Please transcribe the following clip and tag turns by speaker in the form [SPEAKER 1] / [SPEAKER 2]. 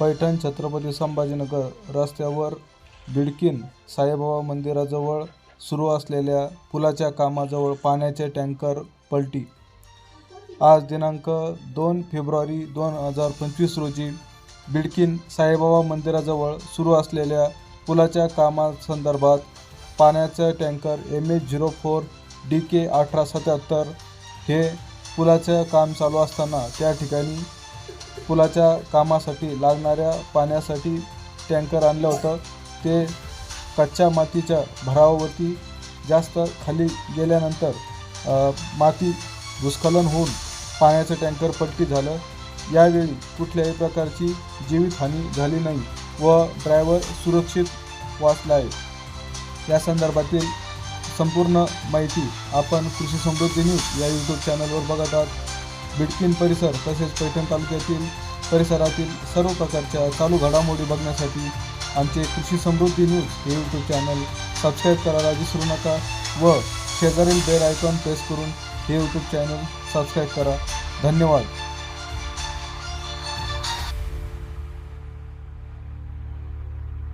[SPEAKER 1] पैठण छत्रपती संभाजीनगर रस्त्यावर बिडकीन साईबाबा मंदिराजवळ सुरू असलेल्या पुलाच्या कामाजवळ पाण्याचे टँकर पलटी. आज दिनांक दोन फेब्रुवारी दोन हजार पंचवीस रोजी बिडकीन साईबाबा मंदिराजवळ सुरू असलेल्या पुलाच्या कामासंदर्भात पाण्याचं tanker M H zero four D K अठरा सत्याहत्तर हे पुलाचं काम चालू असताना त्या ठिकाणी पुलाच्या कामासाठी लागणाऱ्या पाण्यासाठी टँकर आणलं होतं. ते कच्च्या मातीच्या भरावावरती जास्त खाली गेल्यानंतर माती भूस्खलन होऊन पाण्याचं टँकर पट्टी झालं. यावेळी कुठल्याही प्रकारची जीवितहानी झाली नाही व ड्रायव्हर सुरक्षित वाचला आहे. या संदर्भातील संपूर्ण माहिती आपण कृषी समृद्धी न्यूज या यूट्यूब चॅनलवर बघत आहात. बिटकीन परिसर तसेच पैठण तालुक्यातील परिसरातील सर्व प्रकारच्या चालू घडामोडी बघण्यासाठी आमचे कृषी समृद्धी न्यूज हे यूट्यूब चॅनल सबस्क्राईब करायला विसरू नका व शेजारील बेल आयकॉन प्रेस करून हे यूट्यूब चॅनल सबस्क्राईब करा. धन्यवाद.